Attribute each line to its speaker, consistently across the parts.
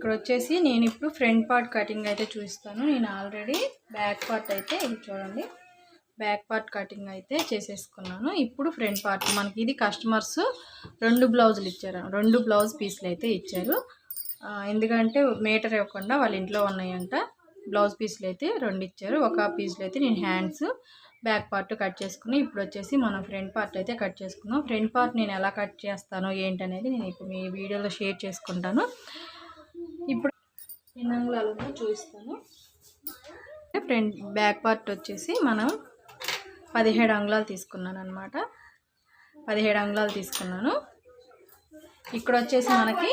Speaker 1: ఇక్కడ వచ్చేసి నేను ఇప్పుడు ఫ్రంట్ పార్ట్ కటింగ్ అయితే చూపిస్తాను. నేను ఆల్రెడీ బ్యాక్ పార్ట్ అయితే ఇది చూడండి. బ్యాక్ పార్ట్ కటింగ్ అయితే చేసేసుకున్నాను. ఇప్పుడు ఫ్రంట్ పార్ట్ మనకి ఇది కస్టమర్స్ రెండు బ్లౌజులు ఇచ్చారు. రెండు బ్లౌజ్ పీసులు అయితే ఇచ్చారు. ఎందుకంటే మీటర్ ఇవ్వకుండా వాళ్ళ ఇంట్లో ఉన్నాయంట. బ్లౌజ్ పీసులు అయితే రెండు ఇచ్చారు. ఒక పీసులు అయితే నేను హ్యాండ్స్ బ్యాక్ పార్ట్ కట్ చేసుకుని ఇప్పుడు వచ్చేసి మనం ఫ్రంట్ పార్ట్ అయితే కట్ చేసుకున్నాం. ఫ్రంట్ పార్ట్ నేను ఎలా కట్ చేస్తానో ఏంటనేది నేను ఇప్పుడు మీ వీడియోలో షేర్ చేసుకుంటాను. ఎన్ని అంగుళాలు చూపిస్తాను. ఫ్రంట్ బ్యాక్ పార్ట్ వచ్చేసి మనం పదిహేడు అంగుళాలు తీసుకున్నాను అనమాట పదిహేడు అంగుళాలు తీసుకున్నాను. ఇక్కడ వచ్చేసి మనకి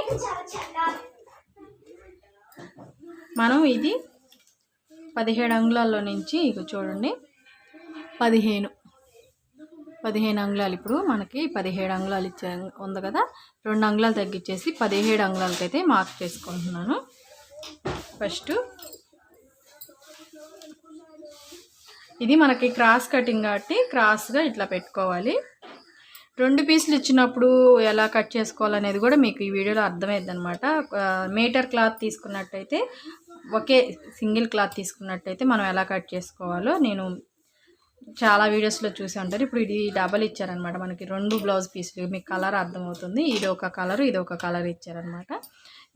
Speaker 1: మనం ఇది పదిహేడు అంగుళాల్లో నుంచి ఇక చూడండి పదిహేను. పదిహేను అంగుళాలు ఇప్పుడు మనకి పదిహేడు అంగుళాలు ఇచ్చే ఉంది కదా? రెండు అంగుళాలు తగ్గించేసి పదిహేడు అంగుళాలకైతే మార్క్ చేసుకుంటున్నాను. ఫస్ట్. ఇది మనకి క్రాస్ కటింగ్ కాబట్టి క్రాస్గా ఇట్లా పెట్టుకోవాలి. రెండు పీసులు ఇచ్చినప్పుడు ఎలా కట్ చేసుకోవాలనేది కూడా మీకు ఈ వీడియోలో అర్థమైంది అనమాట మీటర్ క్లాత్ తీసుకున్నట్టయితే ఒకే సింగిల్ క్లాత్ తీసుకున్నట్టయితే మనం ఎలా కట్ చేసుకోవాలో నేను చాలా వీడియోస్లో చూసి ఉంటారు. ఇప్పుడు ఇది డబల్ ఇచ్చారనమాట మనకి. రెండు బ్లౌజ్ పీసులు. మీకు కలర్ అర్థమవుతుంది. ఇది ఒక కలరు ఇది ఒక కలర్ ఇచ్చారనమాట.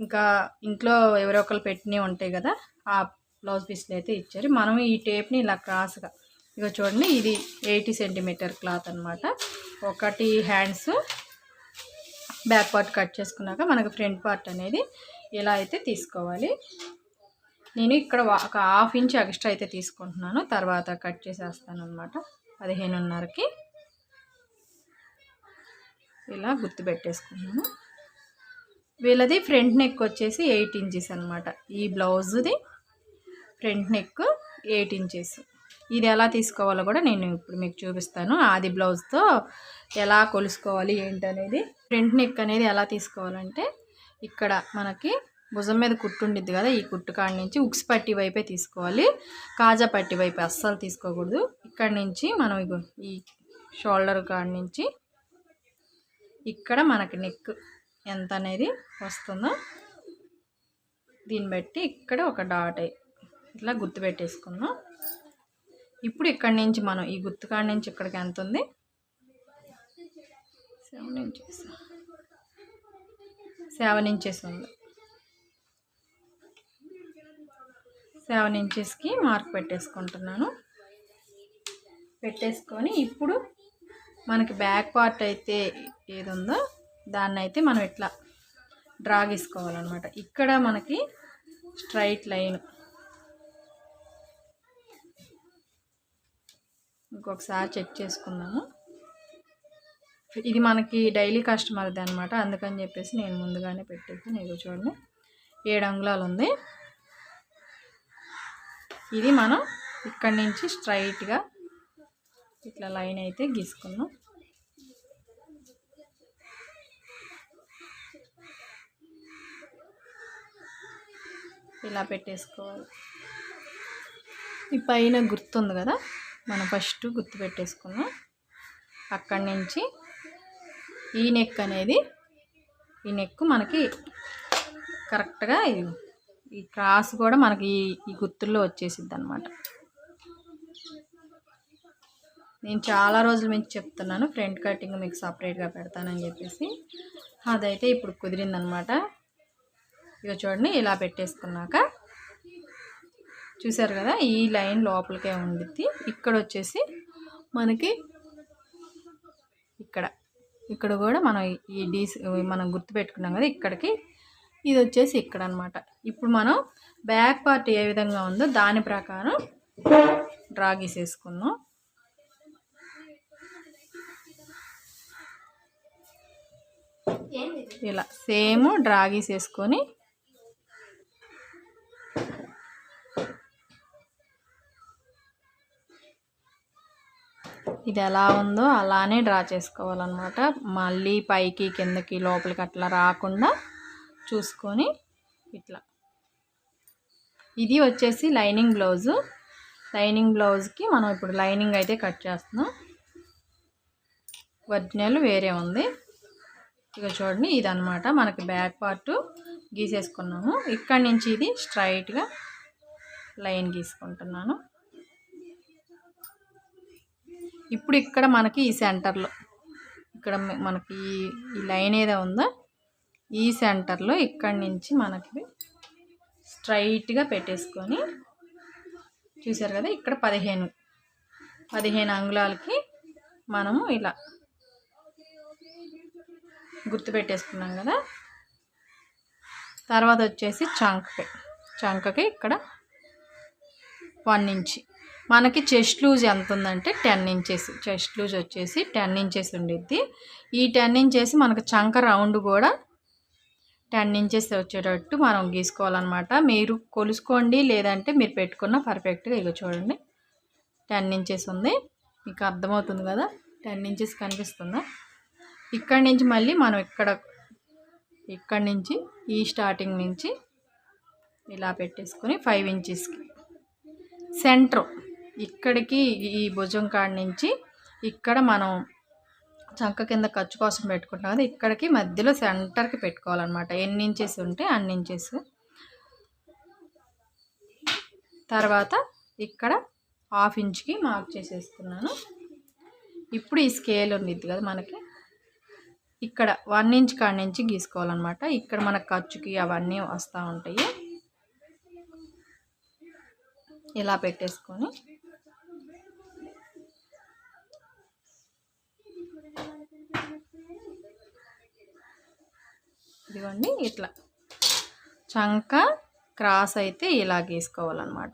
Speaker 1: ఇంకా ఇంట్లో ఎవరో ఒకరు పెట్టినవి ఉంటాయి కదా ఆ బ్లౌజ్ పీసులు అయితే ఇచ్చారు. మనం ఈ టేప్ని ఇలా క్రాస్గా ఇక చూడండి ఇది ఎయిటీ సెంటీమీటర్ క్లాత్ అనమాట. ఒకటి హ్యాండ్స్ బ్యాక్ పార్ట్ కట్ చేసుకున్నాక మనకు ఫ్రంట్ పార్ట్ అనేది ఇలా అయితే తీసుకోవాలి. నేను ఇక్కడ ఒక హాఫ్ ఇంచ్ ఎక్స్ట్రా అయితే తీసుకుంటున్నాను. తర్వాత కట్ చేసేస్తాను అనమాట పదిహేనున్నరకి ఇలా గుర్తు పెట్టేసుకున్నాను వీళ్ళది ఫ్రంట్ నెక్ వచ్చేసి ఎయిట్ ఇంచెస్ అనమాట ఈ బ్లౌజ్ది ఫ్రంట్ నెక్ ఎయిట్ ఇంచెస్. ఇది ఎలా తీసుకోవాలో కూడా నేను ఇప్పుడు మీకు చూపిస్తాను. ఆది బ్లౌజ్తో ఎలా కొలుసుకోవాలి ఏంటనేది. ఫ్రంట్ నెక్ అనేది ఎలా తీసుకోవాలంటే ఇక్కడ మనకి భుజం మీద కుట్టు ఉండిద్ది కదా ఈ కుట్టు కాడ నుంచి ఉక్స్ పట్టి వైపే తీసుకోవాలి. కాజా పట్టి వైపు అస్సలు తీసుకోకూడదు. ఇక్కడ నుంచి మనం ఈ షోల్డర్ కాడ నుంచి ఇక్కడ మనకి నెక్ ఎంత అనేది వస్తుందో దీన్ని బట్టి ఇక్కడ ఒక డాట్ ఇట్లా గుర్తు పెట్టేసుకుందాం. ఇప్పుడు ఇక్కడి నుంచి మనం ఈ గుర్తు కాడ నుంచి ఇక్కడికి ఎంత ఉంది? Seven inches. సెవెన్ ఇంచెస్ ఉంది. సెవెన్ ఇంచెస్కి మార్క్ పెట్టేసుకుంటున్నాను. పెట్టేసుకొని ఇప్పుడు మనకి బ్యాక్ పార్ట్ అయితే ఏది ఉందో దాన్ని అయితే మనం ఇట్లా డ్రా గీసుకోవాలన్నమాట. ఇక్కడ మనకి స్ట్రైట్ లైన్. ఇంకొకసారి చెక్ చేసుకుందాము. ఇది మనకి డైలీ కస్టమర్ది అనమాట అందుకని చెప్పేసి నేను ముందుగానే పెట్టేసి నేను చూడండి. ఏడు అంగుళాలు ఉంది ఇది మనం ఇక్కడి నుంచి స్ట్రైట్గా ఇట్లా లైన్ అయితే గీసుకున్నాం ఇలా పెట్టేసుకోవాలి. ఈ పైన గుర్తుంది కదా? మనం ఫస్ట్ గుర్తు పెట్టేసుకున్నాం అక్కడి నుంచి ఈ నెక్ అనేది ఈ నెక్ మనకి కరెక్ట్గా ఇది- ఈ క్రాస్ కూడా మనకి ఈ గుర్తుల్లో వచ్చేసిద్ది అనమాట నేను చాలా రోజుల నుంచి చెప్తున్నాను ఫ్రంట్ కటింగ్ మీకు సపరేట్గా పెడతానని చెప్పేసి. అదైతే ఇప్పుడు కుదిరిందనమాట ఇక చూడండి ఇలా పెట్టేసుకున్నాక చూసారు కదా ఈ లైన్ లోపలికే ఉండిద్ది. ఇక్కడ వచ్చేసి మనకి ఇక్కడ ఇక్కడ కూడా మనం ఈ డీస్ మనం గుర్తు పెట్టుకున్నాం కదా ఇక్కడికి ఇది వచ్చేసి ఇక్కడ అనమాట ఇప్పుడు మనం బ్యాక్ పార్ట్ ఏ విధంగా ఉందో దాని ప్రకారం డ్రా గీసేసుకుందాం. ఇలా సేమ్ డ్రా గీసేసుకొని ఇది ఎలా ఉందో అలానే డ్రా చేసుకోవాలన్నమాట. మళ్ళీ పైకి కిందకి లోపలికి అట్లా రాకుండా చూసుకొని ఇట్లా. ఇది వచ్చేసి లైనింగ్ బ్లౌజు. లైనింగ్ బ్లౌజ్కి మనం ఇప్పుడు లైనింగ్ అయితే కట్ చేస్తున్నాం. ఒరిజినల్ వేరే ఉంది. ఇక చూడండి ఇదనమాట మనకి బ్యాక్ పార్ట్ గీసేసుకున్నాము. ఇక్కడి నుంచి ఇది స్ట్రైట్గా లైన్ గీసుకుంటున్నాను. ఇప్పుడు ఇక్కడ మనకి ఈ సెంటర్లో ఇక్కడ మనకి ఈ లైన్ ఏదో ఉందో ఈ సెంటర్లో ఇక్కడి నుంచి మనకి స్ట్రైట్గా పెట్టేసుకొని చూసారు కదా ఇక్కడ పదిహేను. పదిహేను అంగుళాలకి మనము ఇలా గుర్తు పెట్టేసుకున్నాం కదా. తర్వాత వచ్చేసి చంకకి. చంకకి ఇక్కడ వన్ ఇంచి. మనకి చెస్ట్ లూజ్ ఎంత ఉందంటే టెన్ ఇంచెస్. చెస్ట్ లూజ్ వచ్చేసి టెన్ ఇంచెస్ ఉండిద్ది. ఈ టెన్ ఇంచెస్ మనకు చంక రౌండ్ కూడా టెన్ ఇంచెస్ వచ్చేటట్టు మనం గీసుకోవాలన్నమాట. మీరు కొలుసుకోండి లేదంటే మీరు పెట్టుకున్న పర్ఫెక్ట్గా ఇక చూడండి. టెన్ ఇంచెస్ ఉంది. మీకు అర్థమవుతుంది కదా? టెన్ ఇంచెస్ కనిపిస్తుందా? ఇక్కడి నుంచి మళ్ళీ మనం ఇక్కడ ఇక్కడి నుంచి ఈ స్టార్టింగ్ నుంచి ఇలా పెట్టేసుకొని ఫైవ్ ఇంచెస్కి. సెంటర్ ఇక్కడికి ఈ భుజం కాడ నుంచి ఇక్కడ మనం చంక కింద ఖర్చు కోసం పెట్టుకుంటాం కదా ఇక్కడికి మధ్యలో సెంటర్కి పెట్టుకోవాలన్నమాట. ఎన్ని ఇంచెస్ ఉంటే అన్ని ఇంచెస్ తర్వాత ఇక్కడ హాఫ్ ఇంచ్కి మార్క్ చేసేసుకున్నాను ఇప్పుడు ఈ స్కేల్ ఉండిద్ది కదా మనకి. ఇక్కడ వన్ ఇంచ్ కాడి నుంచి గీసుకోవాలన్నమాట. ఇక్కడ మన ఖర్చుకి అవన్నీ వస్తూ ఉంటాయి. ఇలా పెట్టేసుకొని ఇదిగోండి ఇట్లా. చంక క్రాస్ అయితే ఇలా గీసుకోవాలన్నమాట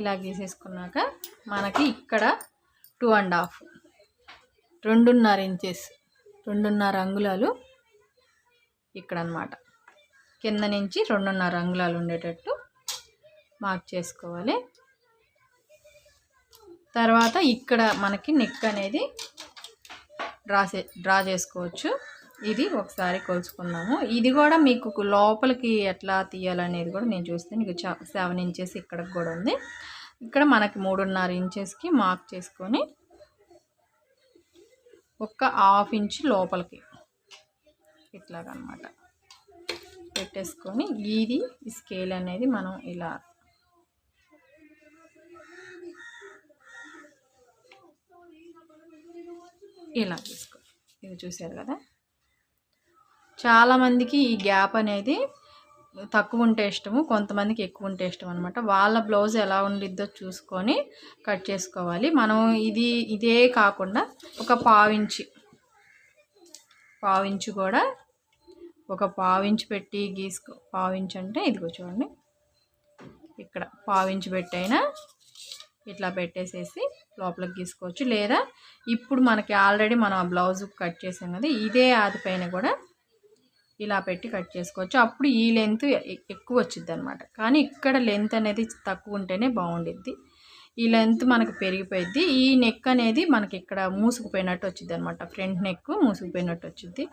Speaker 1: ఇలా గీసేసుకున్నాక మనకి ఇక్కడ టూ అండ్ హాఫ్ రెండున్నర ఇంచెస్ రెండున్నర అంగుళాలు ఇక్కడ అనమాట కింద నుంచి రెండున్నర అంగుళాలు ఉండేటట్టు మార్క్ చేసుకోవాలి. తర్వాత ఇక్కడ మనకి నెక్ అనేది డ్రా డ్రా చేసుకోవచ్చు. ఇది ఒకసారి కొలుచుకుందాము. ఇది కూడా మీకు లోపలికి ఎట్లా తీయాలనేది కూడా నేను చూస్తే మీకు సెవెన్ ఇంచెస్ ఇక్కడికి కూడా ఉంది. ఇక్కడ మనకి మూడున్నర ఇంచెస్కి మార్క్ చేసుకొని ఒక హాఫ్ ఇంచ్ లోపలికి ఇట్లాగనమాట. పెట్టేసుకొని ఇది స్కేల్ అనేది మనం ఇలా ఇలా తీసుకో. ఇది చూశారు కదా? చాలామందికి ఈ గ్యాప్ అనేది తక్కువ ఉంటే ఇష్టము కొంతమందికి ఎక్కువ ఉంటే ఇష్టం అనమాట వాళ్ళ బ్లౌజ్ ఎలా ఉండిద్దో చూసుకొని కట్ చేసుకోవాలి. మనం ఇది ఇదే కాకుండా ఒక పావించి పావించి కూడా ఒక పావించి పెట్టి గీసుకో. పావించి అంటే ఇదిగో చూడండి. ఇక్కడ పావించి పెట్టైనా ఇట్లా పెట్టేసేసి లోపలికి గీసుకోవచ్చు. లేదా ఇప్పుడు మనకి ఆల్రెడీ మనం ఆ బ్లౌజ్ కట్ చేసాం కదా ఇదే ఆది పైన కూడా ఇలా పెట్టి కట్ చేసుకోవచ్చు. అప్పుడు ఈ లెంత్ ఎక్కువ వచ్చింది అనమాట కానీ ఇక్కడ లెంత్ అనేది తక్కువ ఉంటేనే బాగుండిద్ది. ఈ లెంత్ మనకు పెరిగిపోయింది ఈ నెక్ అనేది మనకి ఇక్కడ మూసుకుపోయినట్టు వచ్చింది అనమాట ఫ్రంట్ నెక్ మూసుకుపోయినట్టు వచ్చింది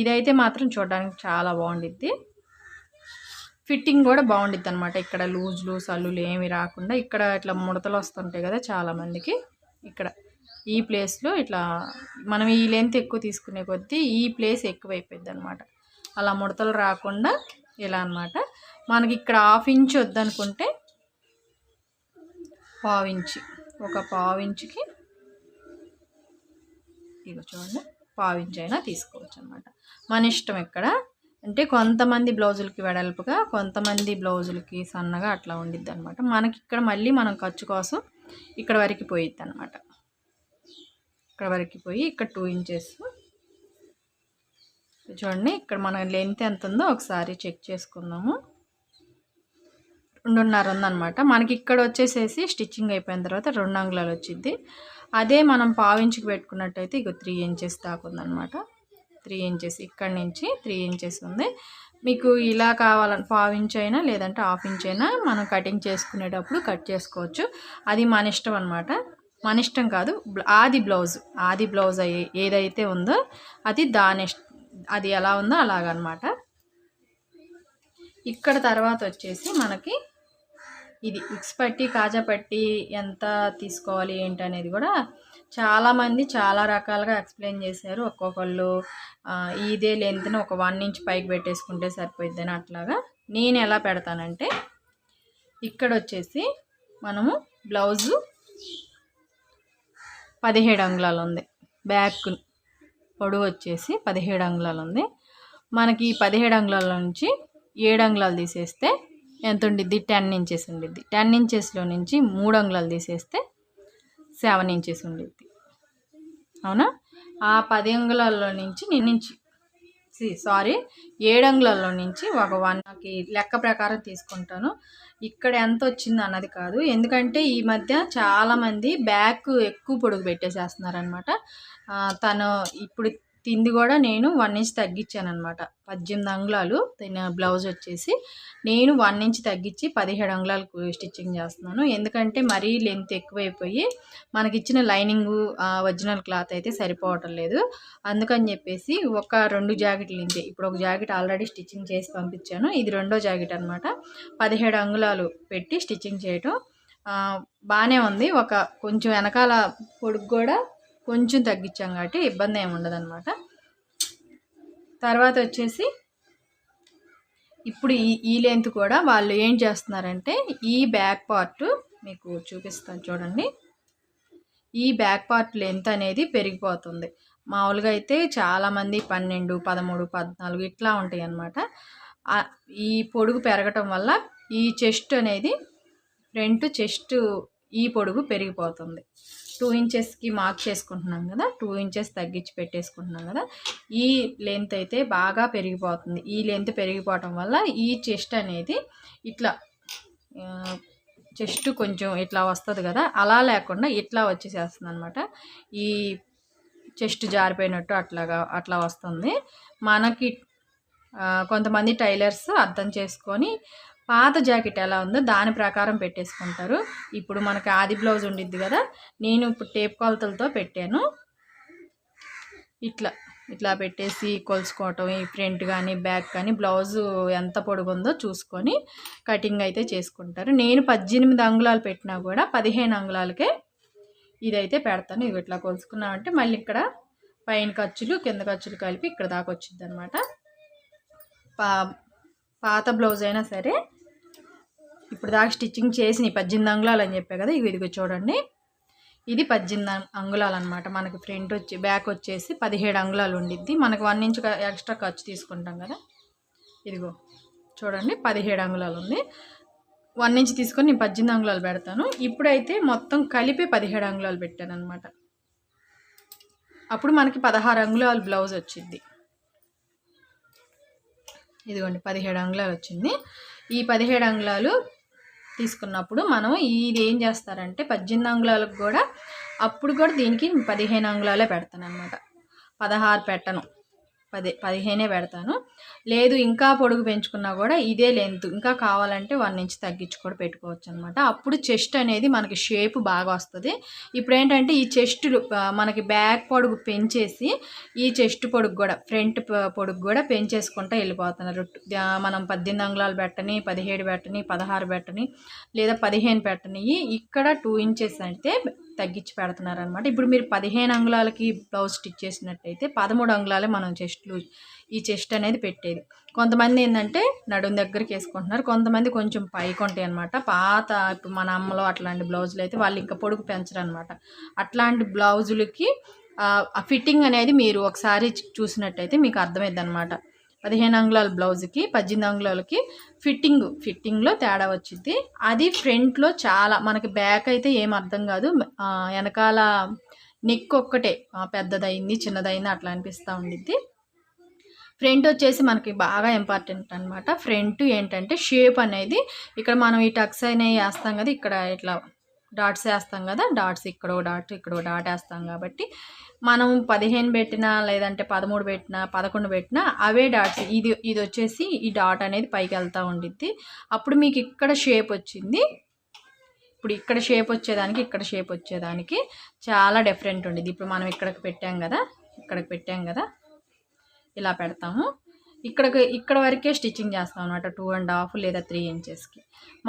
Speaker 1: ఇదైతే మాత్రం చూడడానికి చాలా బాగుండిద్ది. ఫిట్టింగ్ కూడా బాగుండిద్ది అనమాట ఇక్కడ లూజ్ లూజ్ అల్లులు ఏమి రాకుండా. ఇక్కడ ఇట్లా ముడతలు వస్తుంటాయి కదా చాలామందికి ఇక్కడ. ఈ ప్లేస్లో ఇట్లా మనం ఈ లెంత్ ఎక్కువ తీసుకునే కొద్దీ ఈ ప్లేస్ ఎక్కువైపోద్ది అనమాట అలా ముడతలు రాకుండా ఇలా అనమాట మనకి ఇక్కడ హాఫ్ ఇంచ్ వద్దనుకుంటే పావించి ఒక పావించికి ఇక చూడండి పావించి అయినా తీసుకోవచ్చు అనమాట మన ఇష్టం ఇక్కడ అంటే కొంతమంది బ్లౌజులకి వెడల్పుగా కొంతమంది బ్లౌజులకి సన్నగా అట్లా ఉండిద్ది అనమాట మనకి ఇక్కడ మళ్ళీ మనం ఖర్చు కోసం ఇక్కడ వరకు పోయిద్ది అనమాట ఇక్కడ వరకు పోయి ఇక్కడ టూ ఇంచెస్ చూడండి ఇక్కడ మన లెంత్ ఎంత ఉందో ఒకసారి చెక్ చేసుకుందాము. రెండున్నర ఉందనమాట మనకి ఇక్కడ వచ్చేసేసి స్టిచ్చింగ్ అయిపోయిన తర్వాత రెండు అంగుళాలు వచ్చింది అదే మనం పావించుకు పెట్టుకున్నట్టయితే ఇక త్రీ ఇంచెస్ దాకా ఉందనమాట త్రీ ఇంచెస్ ఇక్కడ నుంచి త్రీ ఇంచెస్ ఉంది. మీకు ఇలా కావాలని పావు ఇంచ్ అయినా లేదంటే హాఫ్ ఇంచ్ అయినా మనం కటింగ్ చేసుకునేటప్పుడు కట్ చేసుకోవచ్చు. అది మన ఇష్టం అనమాట మన ఇష్టం కాదు. ఆది బ్లౌజ్. ఆది బ్లౌజ్ ఏదైతే ఉందో అది దాని అది ఎలా ఉందో అలాగనమాట ఇక్కడ తర్వాత వచ్చేసి మనకి ఇది. ఇక్స్ పట్టి కాజా పట్టి ఎంత తీసుకోవాలి ఏంటి అనేది కూడా చాలామంది చాలా రకాలుగా ఎక్స్ప్లెయిన్ చేశారు. ఒక్కొక్కళ్ళు ఇదే లెంత్ని ఒక వన్ ఇంచ్ పైకి పెట్టేసుకుంటే సరిపోయిద్దని అట్లాగా. నేను ఎలా పెడతానంటే ఇక్కడ వచ్చేసి మనము బ్లౌజు పదిహేడు అంగుళాలు ఉంది బ్యాక్ పొడవు వచ్చేసి పదిహేడు అంగుళాలు ఉంది మనకి ఈ పదిహేడు అంగుళాల నుంచి ఏడు అంగుళాలు తీసేస్తే ఎంత ఉండిద్ది టెన్ ఇంచెస్ ఉండిద్ది. టెన్ ఇంచెస్లో నుంచి మూడు అంగుళాలు తీసేస్తే సెవెన్ ఇంచెస్ ఉండిద్ది అవునా? ఆ పది అంగుళాల్లో నుంచి నేను నుంచి సారీ ఏడు అంగుళాల్లో నుంచి ఒక వన్కి లెక్క ప్రకారం తీసుకుంటాను. ఇక్కడ ఎంత వచ్చింది అన్నది కాదు. ఎందుకంటే ఈ మధ్య చాలామంది బ్యాక్ ఎక్కువ పొడుగు పెట్టేసేస్తున్నారనమాట తను ఇప్పుడు తింది కూడా నేను వన్ ఇంచ్ తగ్గించాను అనమాట పద్దెనిమిది అంగుళాలు తిన బ్లౌజ్ వచ్చేసి నేను వన్ ఇంచ్ తగ్గించి పదిహేడు అంగుళాలకు స్టిచ్చింగ్ చేస్తున్నాను. ఎందుకంటే మరీ లెంత్ ఎక్కువైపోయి మనకి ఇచ్చిన లైనింగ్ ఒరిజినల్ క్లాత్ అయితే సరిపోవటం లేదు. అందుకని చెప్పేసి ఒక రెండు జాకెట్లు ఇంతే. ఇప్పుడు ఒక జాకెట్ ఆల్రెడీ స్టిచ్చింగ్ చేసి పంపించాను. ఇది రెండో జాకెట్ అనమాట పదిహేడు అంగుళాలు పెట్టి స్టిచ్చింగ్ చేయటం బాగానే ఉంది. ఒక కొంచెం వెనకాల పొడుగు కూడా కొంచెం తగ్గించాం కాబట్టి ఇబ్బంది ఏమి ఉండదు అనమాట తర్వాత వచ్చేసి ఇప్పుడు ఈ ఈ లెంత్ కూడా వాళ్ళు ఏం చేస్తున్నారంటే ఈ బ్యాక్ పార్ట్ మీకు చూపిస్తాను చూడండి. ఈ బ్యాక్ పార్ట్ లెంత్ అనేది పెరిగిపోతుంది. మామూలుగా అయితే చాలామంది పన్నెండు పదమూడు పద్నాలుగు ఇట్లా ఉంటాయి అన్నమాట ఈ పొడుగు పెరగటం వల్ల ఈ చెస్ట్ అనేది ఫ్రంట్ చెస్ట్ ఈ పొడుగు పెరిగిపోతుంది. టూ ఇంచెస్కి మార్క్ చేసుకుంటున్నాం కదా టూ ఇంచెస్ తగ్గించి పెట్టేసుకుంటున్నాం కదా ఈ లెంత్ అయితే బాగా పెరిగిపోతుంది. ఈ లెంత్ పెరిగిపోవటం వల్ల ఈ చెస్ట్ అనేది ఇట్లా చెస్ట్ కొంచెం ఇట్లా వస్తుంది కదా అలా లేకుండా ఇట్లా వచ్చేసేస్తుంది అనమాట ఈ చెస్ట్ జారిపోయినట్టు అట్లాగా అట్లా వస్తుంది. మనకి కొంతమంది టైలర్స్ అర్థం చేసుకొని పాత జాకెట్ ఎలా ఉందో దాని ప్రకారం పెట్టేసుకుంటారు. ఇప్పుడు మనకి ఆది బ్లౌజ్ ఉండిద్ది కదా నేను ఇప్పుడు టేప్ కొలతలతో పెట్టాను. ఇట్లా ఇట్లా పెట్టేసి కొలుసుకోవటం ఈ ఫ్రంట్ కానీ బ్యాక్ కానీ బ్లౌజ్ ఎంత పొడుగుందో చూసుకొని కటింగ్ అయితే చేసుకుంటారు. నేను పద్దెనిమిది అంగుళాలు పెట్టినా కూడా పదిహేను అంగుళాలకే ఇదైతే పెడతాను. ఇవి ఇట్లా కొలుసుకున్నామంటే మళ్ళీ ఇక్కడ పైన ఖర్చులు కింద ఖర్చులు కలిపి ఇక్కడ దాకా వచ్చింది అనమాట పా పాత బ్లౌజ్ అయినా సరే ఇప్పుడు దాకా స్టిచ్చింగ్ చేసి పద్దెనిమిది అంగుళాలు అని చెప్పా కదా ఇవి ఇదిగో చూడండి. ఇది పద్దెనిమిది అంగుళాలు అనమాట మనకి ఫ్రంట్ వచ్చి బ్యాక్ వచ్చేసి పదిహేడు అంగుళాలు ఉండిద్ది. మనకు వన్ ఇంచ్ ఎక్స్ట్రా ఖర్చు తీసుకుంటాం కదా. ఇదిగో చూడండి పదిహేడు అంగుళాలు ఉంది. వన్ ఇంచ్ తీసుకొని నేను పద్దెనిమిది అంగుళాలు పెడతాను. ఇప్పుడైతే మొత్తం కలిపి పదిహేడు అంగుళాలు పెట్టాను అనమాట అప్పుడు మనకి పదహారు అంగుళాలు బ్లౌజ్ వచ్చింది. ఇదిగోండి పదిహేడు అంగుళాలు వచ్చింది. ఈ పదిహేడు అంగుళాలు తీసుకున్నప్పుడు మనం ఇది ఏం చేస్తారంటే పద్దెనిమిది అంగుళాలకు కూడా అప్పుడు కూడా దీనికి పదిహేను అంగుళాలే పెడతాను అనమాట పదహారు పెట్టను. పది పదిహేనే పెడతాను. లేదు ఇంకా పొడుగు పెంచుకున్నా కూడా ఇదే లెంత్. ఇంకా కావాలంటే వన్ ఇంచ్ తగ్గించి కూడా పెట్టుకోవచ్చు అనమాట అప్పుడు చెస్ట్ అనేది మనకి షేప్ బాగా వస్తుంది. ఇప్పుడు ఏంటంటే ఈ చెస్ట్ మనకి బ్యాక్ పొడుగు పెంచేసి ఈ చెస్ట్ పొడుగు కూడా ఫ్రంట్ పొడుగు కూడా పెంచేసుకుంటూ వెళ్ళిపోతున్నారు. మనం పద్దెనిమిది అంగుళాలు పెట్టని పదిహేడు పెట్టని పదహారు పెట్టని లేదా పదిహేను పెట్టని ఇక్కడ టూ ఇంచెస్ అయితే తగ్గించి పెడుతున్నారు అనమాట ఇప్పుడు మీరు పదిహేను అంగుళాలకి బ్లౌజ్ స్టిచ్ చేసినట్టయితే పదమూడు అంగుళాలే మనం చెస్ట్లు ఈ చెస్ట్ అనేది పెట్టేది. కొంతమంది ఏంటంటే నడుం దగ్గరికి వేసుకుంటున్నారు కొంతమంది కొంచెం పైకి ఉంటాయి అనమాట పాత ఇప్పుడు మన అమ్మలో అట్లాంటి బ్లౌజులు అయితే వాళ్ళు ఇంకా పొడుగు పెంచరు అనమాట అట్లాంటి బ్లౌజులకి ఆ ఫిట్టింగ్ అనేది మీరు ఒకసారి చూసినట్టయితే మీకు అర్థమైద్ది అనమాట పదిహేను అంగుళాల బ్లౌజ్కి పద్దెనిమిది అంగుళాలకి ఫిట్టింగ్ ఫిట్టింగ్లో తేడా వచ్చింది అది ఫ్రంట్లో చాలా మనకి బ్యాక్ అయితే ఏం అర్థం కాదు. వెనకాల నెక్ ఒక్కటే పెద్దదైంది చిన్నదైంది అట్లా అనిపిస్తూ ఉండిద్ది. ఫ్రంట్ వచ్చేసి మనకి బాగా ఇంపార్టెంట్ అనమాట ఫ్రంట్ ఏంటంటే షేప్ అనేది ఇక్కడ మనం ఈ టక్స్ అనేవి వేస్తాం కదా ఇక్కడ ఇట్లా డాట్స్ వేస్తాం కదా డాట్స్ ఇక్కడో డాట్ ఇక్కడో డాట్ వేస్తాం కాబట్టి మనం పదిహేను పెట్టినా లేదంటే పదమూడు పెట్టినా పదకొండు పెట్టినా అవే డాట్స్. ఇది ఇది వచ్చేసి ఈ డాట్ అనేది పైకి వెళ్తూ ఉండిద్ది. అప్పుడు మీకు ఇక్కడ షేప్ వచ్చింది. ఇప్పుడు ఇక్కడ షేప్ వచ్చేదానికి ఇక్కడ షేప్ వచ్చేదానికి చాలా డిఫరెంట్ ఉండేది ఇప్పుడు మనం ఇక్కడికి పెట్టాం కదా ఇక్కడికి పెట్టాం కదా ఇలా పెడతాము. ఇక్కడికి ఇక్కడ వరకే స్టిచ్చింగ్ చేస్తాం అనమాట టూ అండ్ హాఫ్ లేదా త్రీ ఇంచెస్కి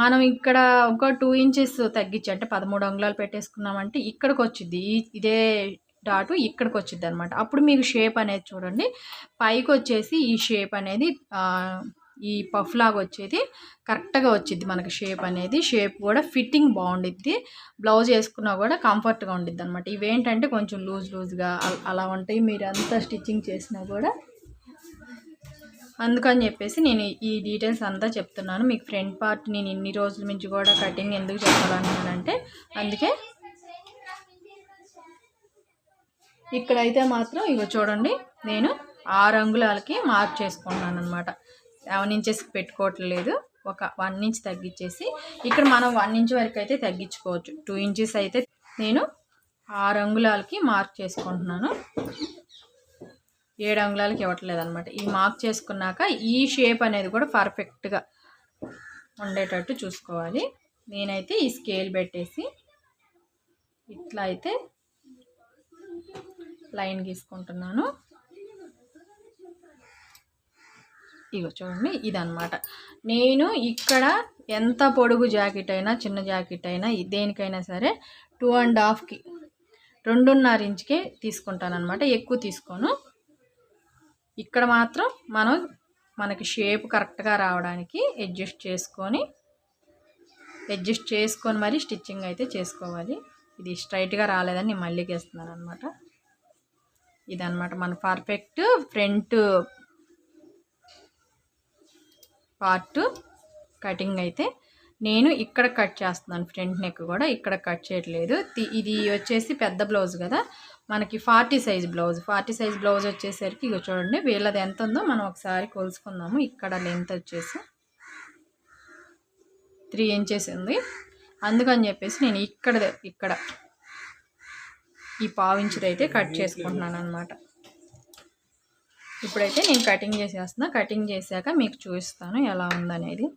Speaker 1: మనం ఇక్కడ ఒక టూ ఇంచెస్ తగ్గించి అంటే పదమూడు అంగుళాలు పెట్టేసుకున్నామంటే ఇక్కడికి వచ్చింది ఇదే డాటు ఇక్కడికి వచ్చింది అనమాట అప్పుడు మీకు షేప్ అనేది చూడండి. పైకి వచ్చేసి ఈ షేప్ అనేది ఈ పఫ్ లాగా వచ్చేది కరెక్ట్గా వచ్చింది మనకి షేప్ అనేది. షేప్ కూడా ఫిట్టింగ్ బాగుండిద్ది. బ్లౌజ్ వేసుకున్నా కూడా కంఫర్ట్గా ఉండిద్ది అనమాట ఇవేంటంటే కొంచెం లూజ్ లూజ్గా అలా ఉంటాయి. మీరు అంతా స్టిచ్చింగ్ చేసినా కూడా. అందుకని చెప్పేసి నేను ఈ డీటెయిల్స్ అంతా చెప్తున్నాను. మీకు ఫ్రంట్ పార్ట్ నేను ఇన్ని రోజుల నుంచి కూడా కటింగ్ ఎందుకు చెప్పాలన్నానంటే అందుకే ఇక్కడైతే మాత్రం ఇగో చూడండి నేను ఆరు అంగుళాలకి మార్క్ చేసుకుంటున్నాను అనమాట వన్ ఇంచెస్ పెట్టుకోవట్లేదు ఒక వన్ ఇంచ్ తగ్గించేసి ఇక్కడ మనం వన్ ఇంచ్ వరకు అయితే తగ్గించుకోవచ్చు. టూ ఇంచెస్ అయితే నేను ఆరు అంగుళాలకి మార్క్ చేసుకుంటున్నాను. ఏడు అంగుళాలకి ఇవ్వట్లేదు అనమాట ఈ మార్క్ చేసుకున్నాక ఈ షేప్ అనేది కూడా పర్ఫెక్ట్గా ఉండేటట్టు చూసుకోవాలి. నేనైతే ఈ స్కేల్ పెట్టేసి ఇట్లా అయితే లైన్ గీసుకుంటున్నాను. ఇగో చూడండి ఇదన్నమాట. నేను ఇక్కడ ఎంత పొడుగు జాకెట్ అయినా చిన్న జాకెట్ అయినా దేనికైనా సరే టూ అండ్ హాఫ్కి రెండున్నర ఇంచుకే తీసుకుంటాను అనమాట ఎక్కువ తీసుకోను. ఇక్కడ మాత్రం మనం మనకి షేప్ కరెక్ట్గా రావడానికి అడ్జస్ట్ చేసుకొని అడ్జస్ట్ చేసుకొని మరి స్టిచ్చింగ్ అయితే చేసుకోవాలి. ఇది స్ట్రైట్గా రాలేదని నేను మళ్ళీ గీస్తున్నాను అనమాట ఇదనమాట మన పర్ఫెక్ట్ ఫ్రంట్ పార్ట్ కటింగ్ అయితే నేను ఇక్కడ కట్ చేస్తున్నాను. ఫ్రంట్ నెక్ కూడా ఇక్కడ కట్ చేయట్లేదు. ఇది వచ్చేసి పెద్ద బ్లౌజ్ కదా. మనకి forty size blouse forty size blouse వచ్చేసరికి ఇక చూడండి వీళ్ళది ఎంత ఉందో మనం ఒకసారి కొలుసుకుందాము. ఇక్కడ లెంత్ వచ్చేసి త్రీ ఇంచెస్ ఉంది. అందుకని చెప్పేసి నేను ఇక్కడ ఇక్కడ ఈ పావించుది అయితే కట్ చేసుకుంటున్నాను అనమాట ఇప్పుడైతే నేను కటింగ్ చేసేస్తున్నా. కటింగ్ చేశాక మీకు చూపిస్తాను ఎలా ఉందనేది.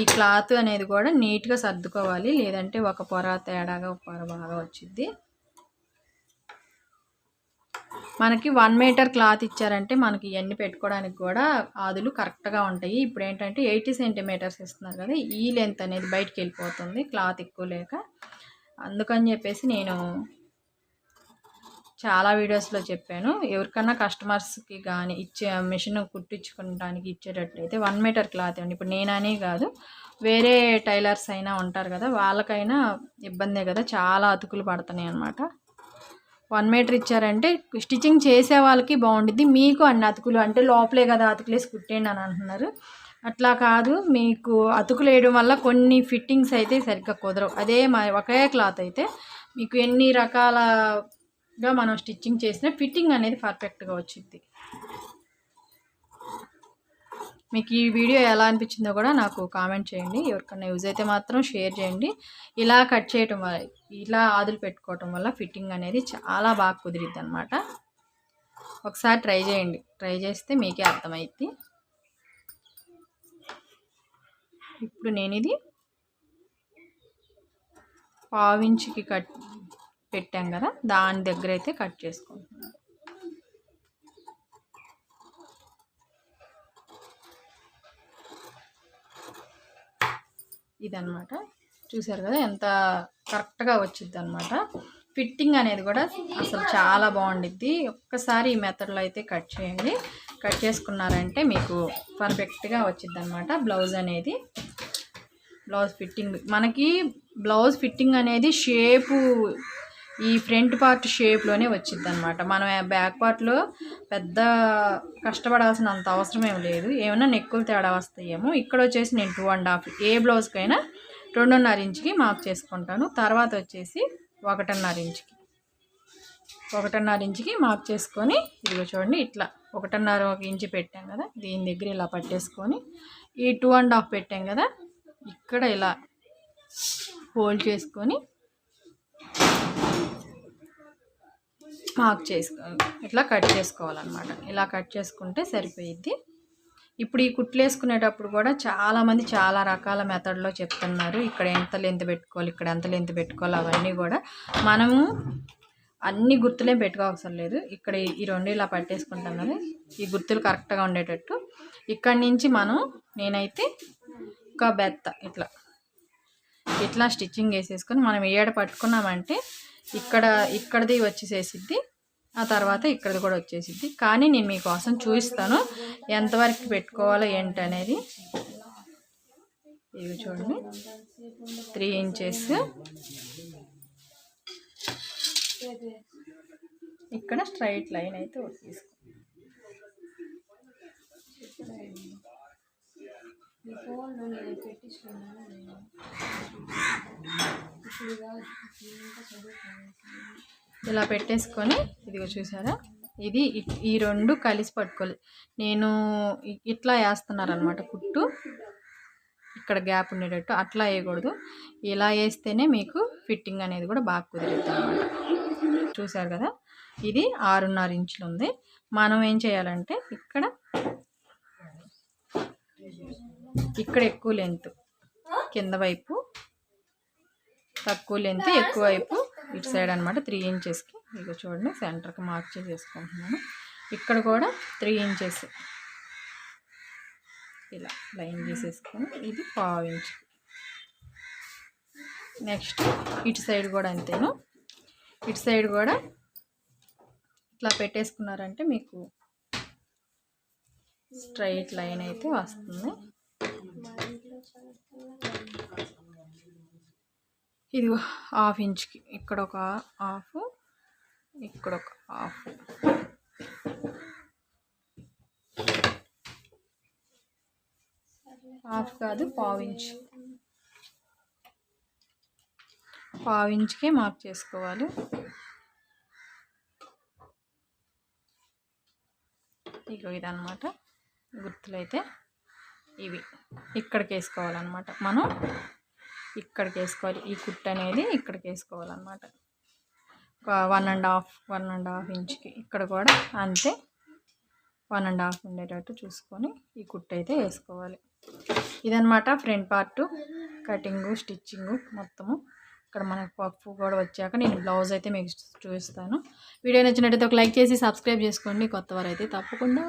Speaker 1: ఈ క్లాత్ అనేది కూడా నీట్గా సర్దుకోవాలి. లేదంటే ఒక పొర తేడాగా ఒక పొర బాగా వచ్చింది మనకి వన్ మీటర్ క్లాత్ ఇచ్చారంటే మనకి ఇవన్నీ పెట్టుకోవడానికి కూడా ఆదులు కరెక్ట్గా ఉంటాయి. ఇప్పుడు ఏంటంటే ఎయిటీ సెంటీమీటర్స్ ఇస్తున్నారు కదా ఈ లెంత్ అనేది బయటికి వెళ్ళిపోతుంది క్లాత్ ఎక్కువ లేక. అందుకని చెప్పేసి నేను చాలా వీడియోస్లో చెప్పాను. ఎవరికన్నా కస్టమర్స్కి కానీ ఇచ్చే మిషన్ కుట్టించుకోవడానికి ఇచ్చేటట్లయితే వన్ మీటర్ క్లాత్ అండి. ఇప్పుడు నేననే కాదు వేరే టైలర్స్ అయినా ఉంటారు కదా వాళ్ళకైనా ఇబ్బందే కదా చాలా అతుకులు పడుతున్నాయి అనమాట వన్ మీటర్ ఇచ్చారంటే స్టిచ్చింగ్ చేసే వాళ్ళకి బాగుండిద్ది. మీకు అన్ని అతుకులు అంటే లోపలే కదా అతుకులేసి కుట్టేయండి అని అంటున్నారు. అట్లా కాదు మీకు అతుకులు వేయడం వల్ల కొన్ని ఫిట్టింగ్స్ అయితే సరిగ్గా కుదరవు. అదే మా ఒకే క్లాత్ అయితే మీకు ఎన్ని రకాల గా మనం స్టిచ్చింగ్ చేసిన ఫిట్టింగ్ అనేది పర్ఫెక్ట్గా వచ్చింది మీకు ఈ వీడియో ఎలా అనిపించిందో కూడా నాకు కామెంట్ చేయండి. ఎవరికైనా యూజ్ అయితే మాత్రం షేర్ చేయండి. ఇలా కట్ చేయటం వల్ల ఇలా ఆదులు పెట్టుకోవటం వల్ల ఫిట్టింగ్ అనేది చాలా బాగా కుదిరిద్ది అనమాట ఒకసారి ట్రై చేయండి. ట్రై చేస్తే మీకే అర్థమైద్ది. ఇప్పుడు నేను ఇది పావించికి కట్ పెట్టాం కదా దాని దగ్గర అయితే కట్ చేసుకుంటున్నాను ఇదన్నమాట. చూసారు కదా ఎంత కరెక్ట్గా వచ్చింది అనమాట ఫిట్టింగ్ అనేది కూడా అసలు చాలా బాగుండిద్ది. ఒక్కసారి ఈ మెథడ్లో అయితే కట్ చేయండి. కట్ చేసుకున్నారంటే మీకు పర్ఫెక్ట్గా వచ్చింది అనమాట బ్లౌజ్ అనేది. బ్లౌజ్ ఫిట్టింగ్ మనకి బ్లౌజ్ ఫిట్టింగ్ అనేది షేపు ఈ ఫ్రంట్ పార్ట్ షేప్లోనే వచ్చింది అనమాట మనం బ్యాక్ పార్ట్లో పెద్ద కష్టపడాల్సిన అంత అవసరం ఏం లేదు. ఏమైనా నెక్కులు తేడా వస్తాయేమో. ఇక్కడ వచ్చేసి నేను టూ అండ్ హాఫ్ ఏ బ్లౌజ్కైనా రెండున్నర ఇంచుకి మార్క్ చేసుకుంటాను. తర్వాత వచ్చేసి ఒకటిన్నర ఇంచుకి. ఒకటిన్నర ఇంచుకి మార్క్ చేసుకొని ఇదిగో చూడండి ఇట్లా ఒకటిన్నర ఒక ఇంచు పెట్టాం కదా దీని దగ్గర ఇలా పట్టేసుకొని ఈ టూ అండ్ హాఫ్ పెట్టాం కదా ఇక్కడ ఇలా హోల్డ్ చేసుకొని మార్క్ చేసుకో ఇట్లా కట్ చేసుకోవాలన్నమాట. ఇలా కట్ చేసుకుంటే సరిపోయిద్ది. ఇప్పుడు ఈ కుట్లు వేసుకునేటప్పుడు కూడా చాలామంది చాలా రకాల మెథడ్లో చెప్తున్నారు. ఇక్కడ ఎంత లెంత్ పెట్టుకోవాలి ఇక్కడ ఎంత లెంత్ పెట్టుకోవాలి అవన్నీ కూడా మనము అన్ని గుర్తులే పెట్టుకోవసరం లేదు. ఇక్కడ ఈ- రెండు ఇలా పట్టేసుకుంటాం కదా ఈ గుర్తులు కరెక్ట్గా ఉండేటట్టు. ఇక్కడి నుంచి మనం నేనైతే ఒక బెత్త ఇట్లా ఇట్లా స్టిచ్చింగ్ వేసేసుకొని మనం ఏడ పట్టుకున్నామంటే ఇక్కడ ఇక్కడది వచ్చేసేసిద్ది. ఆ తర్వాత ఇక్కడది కూడా వచ్చేసిద్ది. కానీ నేను మీకోసం చూపిస్తాను. ఎంతవరకు పెట్టుకోవాలో ఏంటి అనేది ఇవి చూడండి. Three inches. ఇక్కడ స్ట్రైట్ లైన్ అయితే ఒకటి తీసుకో ఇలా పెట్టేసుకొని ఇదిగో చూసారా? ఇది ఈ రెండు కలిసి పట్టుకోలేదు నేను ఇట్లా వేస్తున్నారనమాట కుట్టు. ఇక్కడ గ్యాప్ ఉండేటట్టు అట్లా వేయకూడదు. ఇలా వేస్తేనే మీకు ఫిట్టింగ్ అనేది కూడా బాగా కుదిరిద్ది అనమాట చూసారు కదా? ఇది ఆరున్నర ఇంచులు ఉంది. మనం ఏం చేయాలంటే ఇక్కడ ఇక్కడ ఎక్కువ లెంత్ కింద వైపు తక్కువ లెంత్ ఎక్కువ వైపు ఇటు సైడ్ అనమాట త్రీ ఇంచెస్కి ఇక చూడండి సెంటర్కి మార్క్ చేసేసుకుంటున్నాను. ఇక్కడ కూడా త్రీ ఇంచెస్ ఇలా లైన్ చేసేసుకొని ఇది పావు ఇంచ్ నెక్స్ట్ ఇటు సైడ్ కూడా అంతేను. ఇటు సైడ్ కూడా ఇట్లా పెట్టేసుకున్నారంటే మీకు స్ట్రైట్ లైన్ అయితే వస్తుంది. ఇది హాఫ్ ఇంచ్కి ఇక్కడ ఒక హాఫ్ ఇక్కడ ఒక హాఫ్. హాఫ్ కాదు పావు ఇంచ్. పావు ఇంచ్కే మార్క్ చేసుకోవాలి. ఇగో ఇదన్నమాట. గుర్తులైతే ఇవి ఇక్కడికి వేసుకోవాలన్నమాట మనం ఇక్కడికి వేసుకోవాలి ఈ కుట్టు అనేది ఇక్కడికి వేసుకోవాలన్నమాట one and half one and half ఇంచ్కి ఇక్కడ కూడా అంతే. వన్ అండ్ హాఫ్ ఉండేటట్టు చూసుకొని ఈ కుట్టు అయితే వేసుకోవాలి. ఇదనమాట ఫ్రంట్ పార్ట్ కటింగు స్టిచ్చింగు మొత్తము. ఇక్కడ మనకు పప్పు కూడా వచ్చాక నేను బ్లౌజ్ అయితే మీకు చూపిస్తాను. వీడియో నచ్చినట్టయితే ఒక లైక్ చేసి సబ్స్క్రైబ్ చేసుకోండి. కొత్త వారైతే తప్పకుండా